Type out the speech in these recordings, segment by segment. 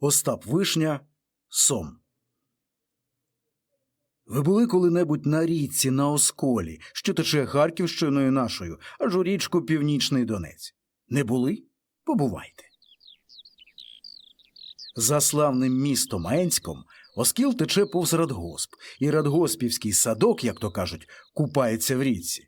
Остап Вишня Сом. Ви були коли-небудь на річці на Осколі, що тече Харківщиною нашою, аж у річку Північний Донець. Не були? Побувайте. За славним містом Енськом Оскіл тече повз Радгосп, і Радгоспівський садок, як то кажуть, купається в річці.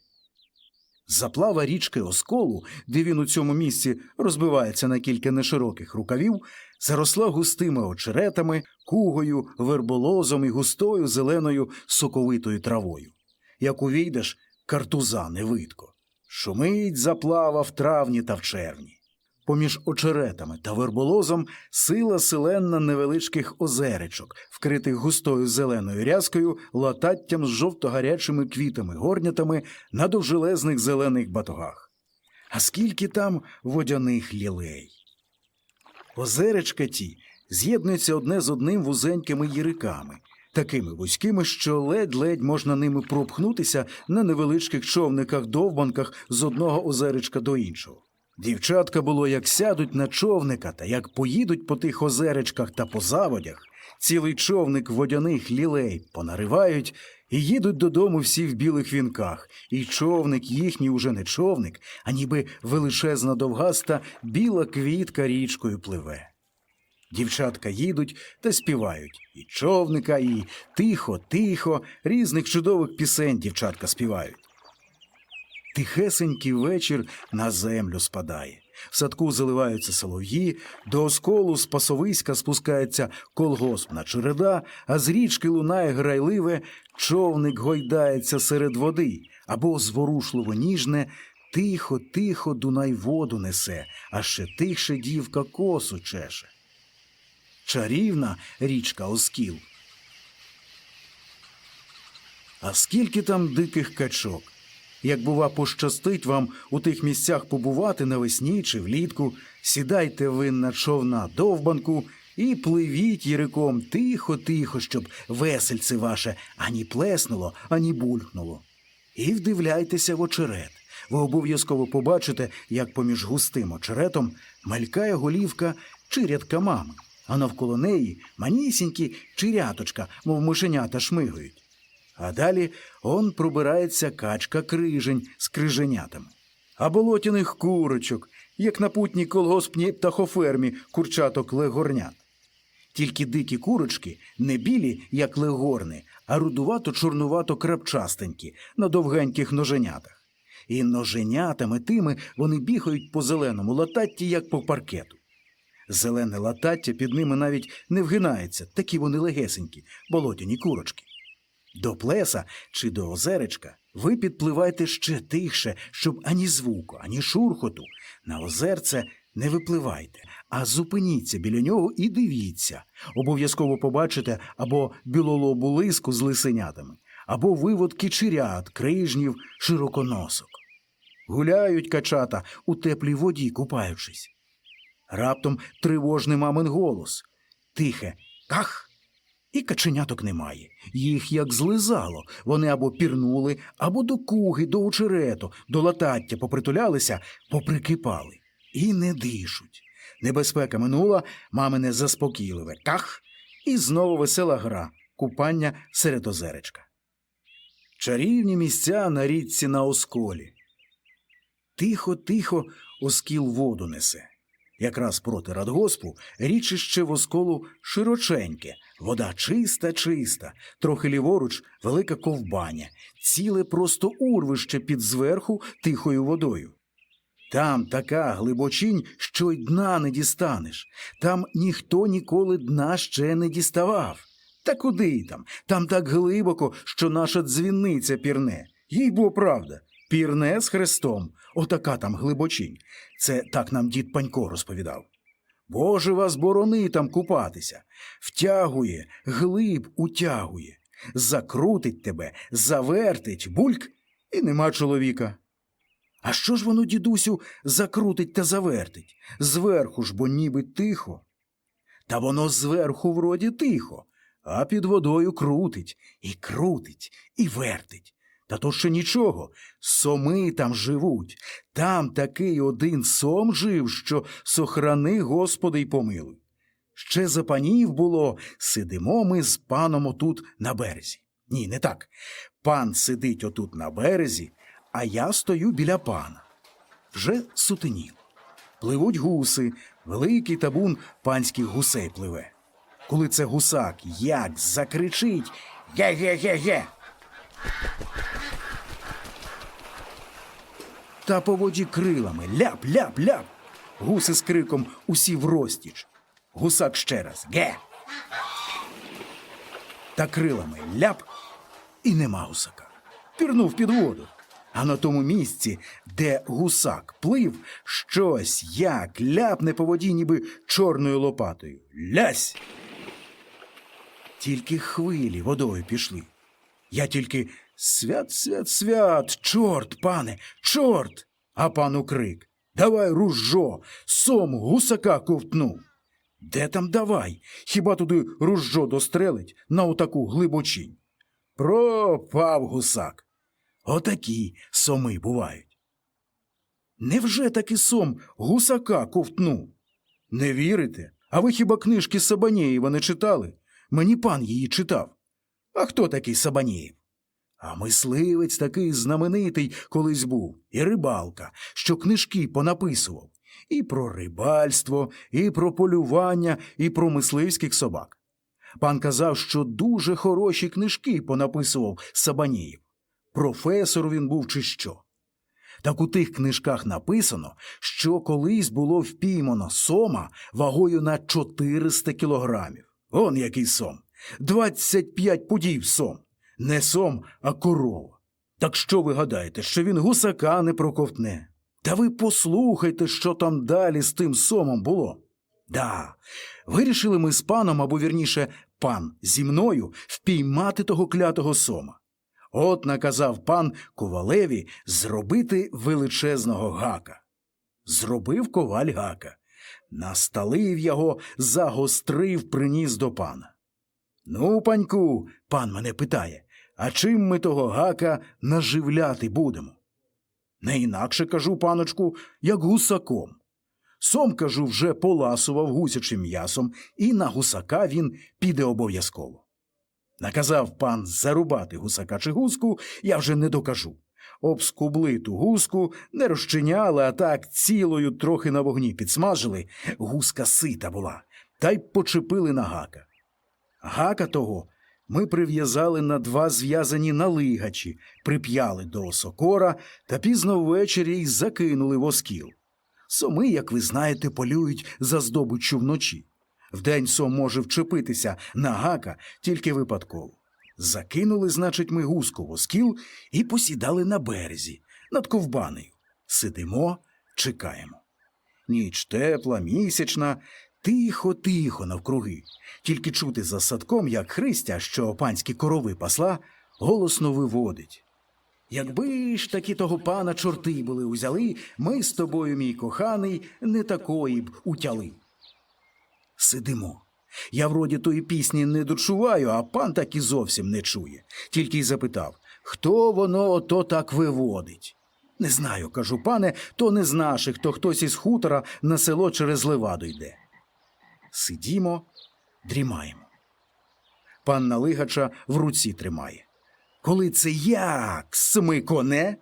Заплава річки Осколу, де він у цьому місці розбивається на кілька нешироких рукавів, заросла густими очеретами, кугою, верболозом і густою зеленою соковитою травою. Як увійдеш, картуза не видко. Шумить заплава в травні та в червні. Поміж очеретами та верболозом сила селенна невеличких озеречок, вкритих густою зеленою рязкою, лататтям з жовто-гарячими квітами-горнятами на довжелезних зелених батогах. А скільки там водяних лілей. Озеречка ті з'єднуються одне з одним вузенькими їриками, такими вузькими, що ледь-ледь можна ними пропхнутися на невеличких човниках-довбанках з одного озеречка до іншого. Дівчатка було, як сядуть на човника та як поїдуть по тих озеречках та по заводях, цілий човник водяних лілей понаривають і їдуть додому всі в білих вінках, і човник їхній уже не човник, а ніби величезна довгаста біла квітка річкою пливе. Дівчатка їдуть та співають і човника, і тихо, тихо, різних чудових пісень дівчатка співають. Тихесенький вечір на землю спадає. В садку заливаються солов'ї, до осколу з пасовиська спускається колгоспна череда, а з річки лунає грайливе, човник гойдається серед води, або зворушливо ніжне, тихо, тихо Дунай воду несе, а ще тихше дівка косу чеше. Чарівна річка Оскіл. А скільки там диких качок? Як, бува, пощастить вам у тих місцях побувати навесні чи влітку, сідайте ви на човна довбанку і пливіть їриком тихо-тихо, щоб весельце ваше ані плеснуло, ані булькнуло. І вдивляйтеся в очерет. Ви обов'язково побачите, як поміж густим очеретом мелькає голівка чирятка мами, а навколо неї манісінькі чиряточка, мов мишенята шмигають. А далі он пробирається качка крижень з криженятами. А болотяних курочок, як на путній колгоспній птахофермі курчаток легорнят. Тільки дикі курочки не білі, як легорни, а рудувато-чорнувато крапчастенькі на довгеньких ноженятах. І ноженятами тими вони бігають по зеленому лататті, як по паркету. Зелене латаття під ними навіть не вгинається, такі вони легесенькі, болотяні курочки. До плеса чи до озеречка ви підпливайте ще тихше, щоб ані звуку, ані шурхоту. На озерце не випливайте, а зупиніться біля нього і дивіться. Обов'язково побачите або білолобу лиску з лисенятами, або виводки чирят, крижнів, широконосок. Гуляють качата у теплій воді, купаючись. Раптом тривожний мамин голос. Тихе ках. І каченяток немає. Їх як злизало. Вони або пірнули, або до куги, до очерету, до латаття попритулялися, поприкипали. І не дишуть. Небезпека минула, мамине заспокійливе ках, і знову весела гра купання серед озеречка. Чарівні місця на річці на осколі. Тихо, тихо оскіл воду несе. Якраз проти радгоспу річище восколу широченьке, вода чиста, чиста, трохи ліворуч велика ковбаня, ціле просто урвище під зверху тихою водою. Там така глибочинь, що й дна не дістанеш. Там ніхто ніколи дна ще не діставав. Та куди там? Там так глибоко, що наша дзвіниця пірне. Їй бо правда. Пірне з хрестом, отака там глибочинь. Це так нам дід Панько розповідав. Боже вас борони там купатися. Втягує, глиб утягує, закрутить тебе, завертить, бульк, і нема чоловіка. А що ж воно, дідусю, закрутить та завертить? Зверху ж, бо ніби тихо. Та воно зверху вроді тихо, а під водою крутить, і крутить, і вертить. Та то ще нічого. Соми там живуть. Там такий один сом жив, що сохрани, Господи, й помилуй. Ще за панів було, сидимо ми з паном отут на березі. Ні, не так. Пан сидить отут на березі, а я стою біля пана. Вже сутеніло. Пливуть гуси, великий табун панських гусей пливе. Коли це гусак як закричить ге-ге-ге-ге. Та по воді крилами ляп-ляп-ляп. Гуси з криком усі врозтіч. Гусак ще раз ге. Та крилами ляп і нема гусака. Пірнув під воду. А на тому місці, де гусак плив, щось як ляпне по воді, ніби чорною лопатою. Лясь! Тільки хвилі водою пішли. Я тільки свят, свят, свят, чорт, пане, чорт. А пану крик Давай ружжо, сом гусака ковтнув. Де там давай? Хіба туди ружжо дострелить на отаку глибочінь? Пропав гусак. Отакі соми бувають. Невже таки сом гусака ковтнув? Не вірите? А ви хіба книжки Сабанєєва не читали? Мені пан її читав. А хто такий Сабанєєв? А мисливець такий знаменитий колись був, і рибалка, що книжки понаписував. І про рибальство, і про полювання, і про мисливських собак. Пан казав, що дуже хороші книжки понаписував Сабанєєв. Професор він був чи що. Так у тих книжках написано, що колись було впіймано сома вагою на 400 кілограмів. Он який сом. 25 пудів сом. Не сом, а корова. Так що ви гадаєте, що він гусака не проковтне? Та ви послухайте, що там далі з тим сомом було. Да, вирішили ми з паном, або вірніше, пан зі мною впіймати того клятого сома. От наказав пан ковалеві зробити величезного гака. Зробив коваль гака, насталив його, загострив, приніс до пана. Ну, паньку, пан мене питає, а чим ми того гака наживляти будемо? Не інакше кажу, паночку, як гусаком. Сом, кажу, вже поласував гусячим м'ясом, і на гусака він піде обов'язково. Наказав пан зарубати гусака чи гуску, я вже не докажу. Обскубли ту гуску, не розчиняли, а так цілою трохи на вогні підсмажили. Гуска сита була, та й почепили на гака. Гака того ми прив'язали на два зв'язані налигачі, прип'яли до осокора та пізно ввечері й закинули в оскіл. Соми, як ви знаєте, полюють за здобиччю вночі. Вдень сом може вчепитися на гака тільки випадково. Закинули, значить, ми гуску в оскіл і посідали на березі над ковбанею. Сидимо, чекаємо. Ніч тепла, місячна, тихо, тихо навкруги. Тільки чути за садком, як Христя, що панські корови пасла, голосно виводить. Якби ж таки того пана чорти були узяли, ми з тобою, мій коханий, не такої б утяли. Сидимо. Я вроді тої пісні не дочуваю, а пан так і зовсім не чує. Тільки й запитав, хто воно ото так виводить. Не знаю, кажу, пане, то не з наших, то хтось із хутора на село через леваду йде. Сидімо, дрімаємо. Пан налигача в руці тримає. Коли це як смиконе,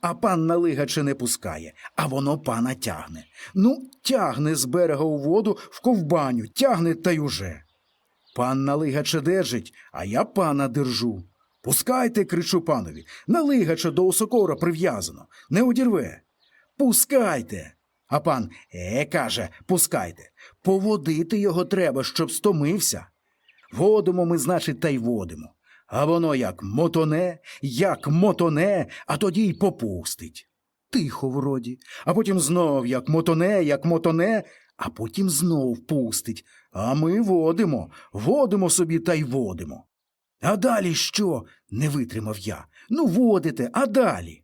а пан налигача не пускає, а воно пана тягне. Ну, тягне з берега у воду в ковбаню, тягне та й уже. Пан налигача держить, а я пана держу. Пускайте, кричу панові, налигача до осокора прив'язано, не одірве. Пускайте. А пан е, каже, пускайте. Поводити його треба, щоб стомився. Водимо ми, значить, та й водимо. А воно як мотоне, як мотоне, а тоді й попустить. Тихо вроді, а потім знов як мотоне, як мотоне, а потім знов пустить. А ми водимо, водимо собі та й водимо. А далі що? не витримав я. Ну, водите, а далі?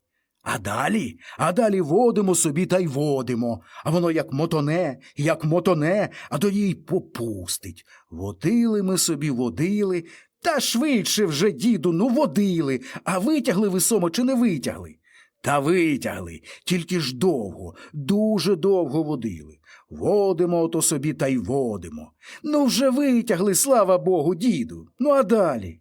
А далі? А далі водимо собі та й водимо. А воно як мотоне, як мотоне, а тоді й попустить. Водили ми собі, водили, та швидше вже, діду, ну водили, а витягли ви сомо чи не витягли? Та витягли, тільки ж довго, дуже довго водили. Водимо ото собі та й водимо. Ну, вже витягли, слава Богу, діду. Ну, а далі.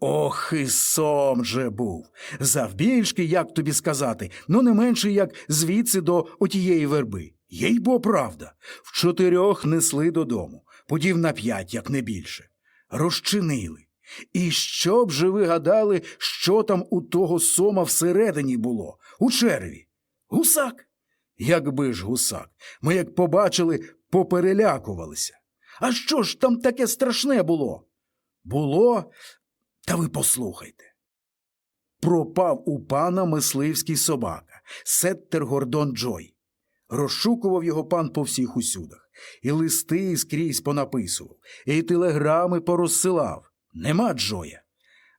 Ох, і сом же був. Завбільшки, як тобі сказати, ну не менше, як звідси до отієї верби. Їй бо правда. В чотирьох несли додому, подів на п'ять, як не більше. Розчинили. І що б же ви гадали, що там у того сома всередині було, у черві? Гусак? Якби ж гусак, ми як побачили, поперелякувалися. А що ж там таке страшне було? Було, та ви послухайте. Пропав у пана мисливський собака, Сеттер Гордон Джой. Розшукував його пан по всіх усюдах, і листи скрізь понаписував, і телеграми порозсилав. Нема Джоя.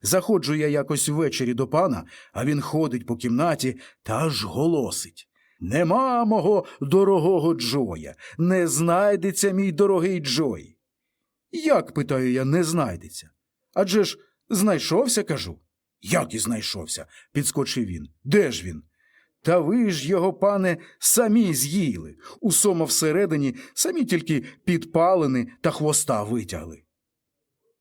Заходжу я якось ввечері до пана, а він ходить по кімнаті та аж голосить. Нема мого дорогого Джоя, не знайдеться мій дорогий Джой. Як, питаю я, не знайдеться? Адже ж знайшовся, кажу. Як і знайшовся, підскочив він. Де ж він? Та ви ж його, пане, самі з'їли. У сома всередині самі тільки підпалини та хвоста витягли.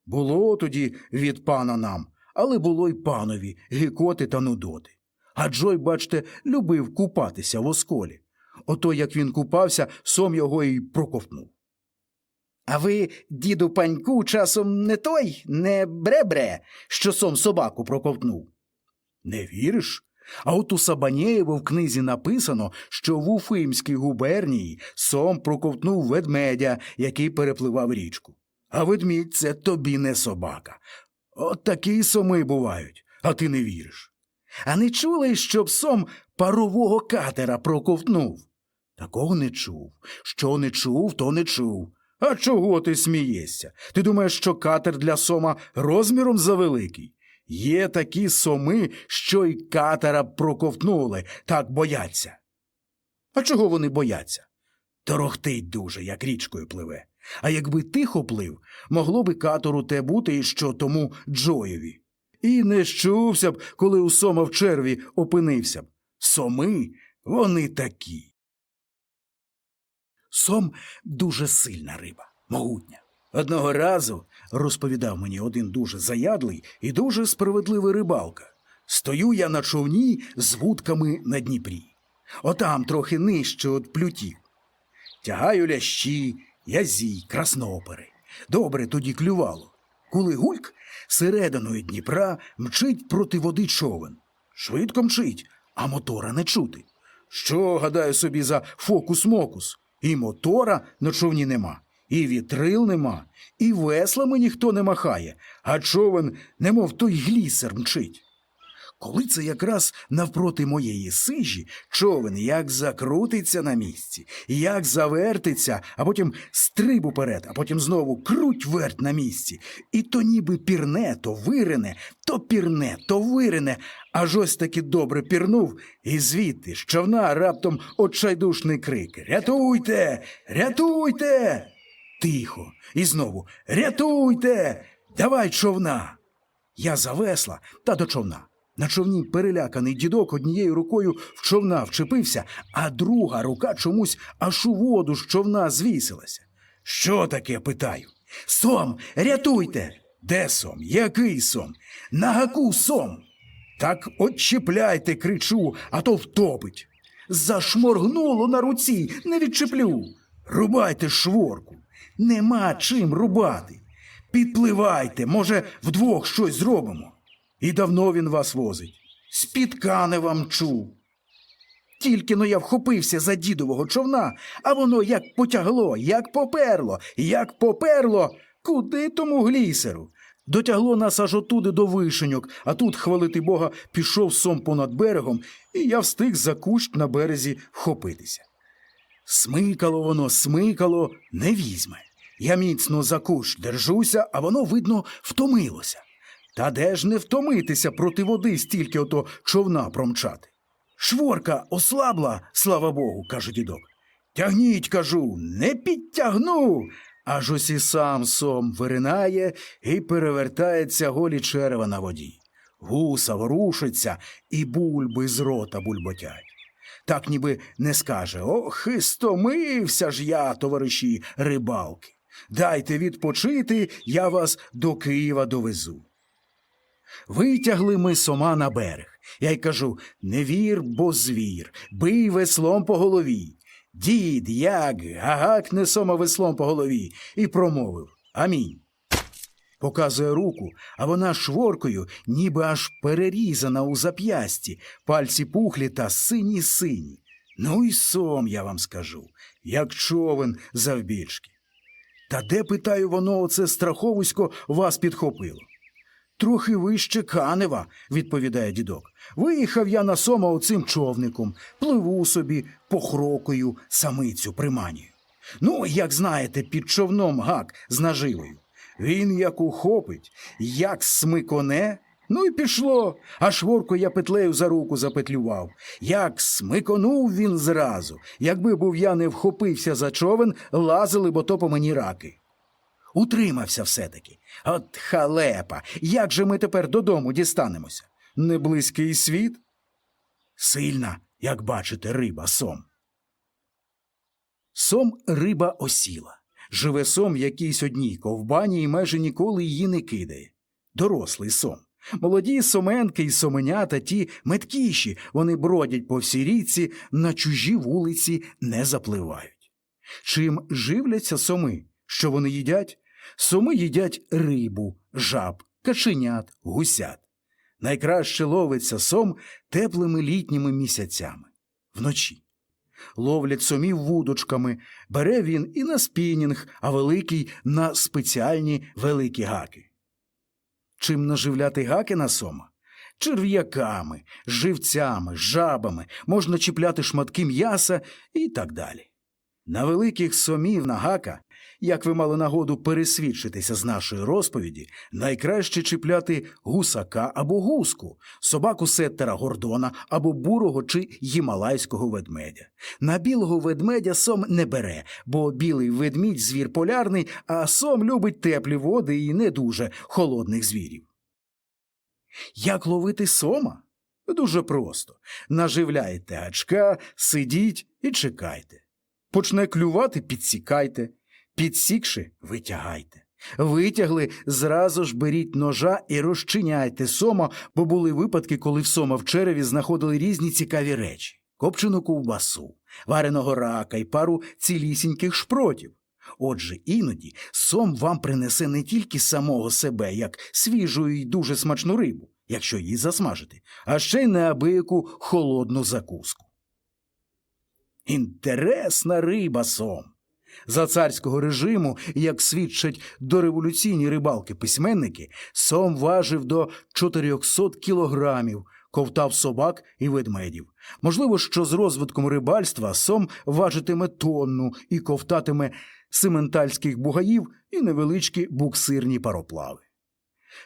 Було тоді від пана нам, але було й панові гікоти та нудоти. А Джой, бачте, любив купатися в осколі. Ото як він купався, сом його і проковтнув. А ви, діду паньку, часом не той, не бре-бре, що сом собаку проковтнув. Не віриш? А от у Сабанєєво в книзі написано, що в Уфимській губернії сом проковтнув ведмедя, який перепливав річку. А ведмідь це тобі не собака. От такі соми бувають, а ти не віриш. А не чули, щоб сом парового катера проковтнув? Такого не чув. Що не чув, то не чув. А чого ти смієшся? Ти думаєш, що катер для сома розміром завеликий? Є такі соми, що й катера проковтнули, так бояться. А чого вони бояться? Торохтить дуже, як річкою пливе. А якби тихо плив, могло би катору те бути і що тому Джоєві. І не щувся б, коли у сома в черві опинився б. Соми вони такі. Сом дуже сильна риба, могутня. Одного разу, розповідав мені один дуже заядлий і дуже справедливий рибалка, стою я на човні з вудками на Дніпрі. Отам трохи нижче від плютів. Тягаю лящі, язій, краснопери. Добре тоді клювало. Коли гульк серединою Дніпра мчить проти води човен. Швидко мчить, а мотора не чути. Що, гадаю собі, за фокус-мокус? І мотора на човні нема, і вітрил нема, і веслами ніхто не махає, а човен, немов той глісер мчить. Коли це якраз навпроти моєї сижі, човен як закрутиться на місці, як завертиться, а потім стриб уперед, а потім знову круть верть на місці. І то ніби пірне, то вирине, то пірне, то вирине, аж ось таки добре пірнув, і звідти з човна раптом отчайдушний крик Рятуйте! Рятуйте! Тихо. І знову Рятуйте! Давай човна! Я завесла та до човна. На човні переляканий дідок однією рукою в човна вчепився, а друга рука чомусь аж у воду з човна звісилася. Що таке? питаю. Сом, рятуйте. Де сом? Який сом? На гаку сом. Так отчіпляйте, кричу, а то втопить. Зашморгнуло на руці, не відчеплю. Рубайте шворку. Нема чим рубати. Підпливайте, може, вдвох щось зробимо. І давно він вас возить. З-під канева мчу. Тільки но я вхопився за дідового човна, а воно як потягло, як поперло, як поперло, куди тому глісеру. Дотягло нас аж отуди до вишеньок, а тут, хвалити Бога, пішов сом понад берегом, і я встиг за кущ на березі вхопитися. Смикало воно, смикало, не візьме. Я міцно за кущ держуся, а воно, видно, втомилося. Та де ж не втомитися проти води стільки ото човна промчати? Шворка ослабла, слава Богу, каже дідок. Тягніть, кажу, не підтягну. Аж ось і сам сом виринає і перевертається голі черева на воді. Гуса ворушиться, і бульби з рота бульботять. так ніби не скаже Ох, і стомився ж я, товариші рибалки. Дайте відпочити, я вас до Києва довезу. Витягли ми сома на берег. Я й кажу не вір, бо звір, бий веслом по голові. Дід, як, гагакне сома веслом по голові, і промовив Амінь. Показує руку, а вона шворкою, ніби аж перерізана у зап'ясті, пальці пухлі та сині сині. Ну і сом, я вам скажу, як човен завбільшки. Та де, питаю, воно оце страховисько вас підхопило? Трохи вище Канева, відповідає дідок. Виїхав я на сома оцим човником, пливу собі, похрокою, самицю приманюю. Ну, як знаєте, під човном гак з наживою. Він як ухопить, як смиконе, ну і пішло, а шворку я петлею за руку запетлював. Як смиконув він зразу, якби був я не вхопився за човен, лазили б ото по мені раки. Утримався все-таки. От халепа, як же ми тепер додому дістанемося? Не близький світ? Сильна, як бачите, риба сом. Сом риба осіла. Живе сом якийсь одній ковбані і майже ніколи її не кидає. Дорослий сом. Молоді соменки і соменята ті меткіші, вони бродять по всій річці, на чужі вулиці не запливають. Чим живляться соми? Що вони їдять? Соми їдять рибу, жаб, каченят, гусят. Найкраще ловиться сом теплими літніми місяцями вночі. Ловлять сомів вудочками, бере він і на спінінг, а великий на спеціальні великі гаки. Чим наживляти гаки на сома? Черв'яками, живцями, жабами, можна чіпляти шматки м'яса і так далі. На великих сомів на гака, як ви мали нагоду пересвідчитися з нашої розповіді, найкраще чіпляти гусака або гуску, собаку сеттера гордона або бурого чи гімалайського ведмедя. На білого ведмедя сом не бере, бо білий ведмідь звір полярний, а сом любить теплі води і не дуже холодних звірів. Як ловити сома? Дуже просто. Наживляєте гачка, сидіть і чекайте. Почне клювати, підсікайте, підсікши, витягайте. Витягли, зразу ж беріть ножа і розчиняйте сома, бо були випадки, коли в сома в череві знаходили різні цікаві речі: копчену ковбасу, вареного рака і пару цілісіньких шпротів. Отже, іноді сом вам принесе не тільки самого себе, як свіжу і дуже смачну рибу, якщо її засмажити, а ще й неабияку холодну закуску. Інтересна риба сом. За царського режиму, як свідчать дореволюційні рибалки-письменники, сом важив до 400 кілограмів, ковтав собак і ведмедів. Можливо, що з розвитком рибальства сом важитиме тонну і ковтатиме сементальських бугаїв і невеличкі буксирні пароплави.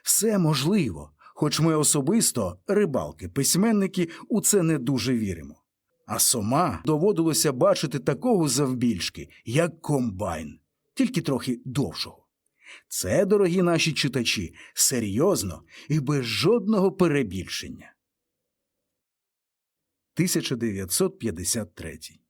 Все можливо, хоч ми особисто, рибалки-письменники, у це не дуже віримо. А сома доводилося бачити такого завбільшки, як комбайн, тільки трохи довшого. Це, дорогі наші читачі, серйозно і без жодного перебільшення. 1953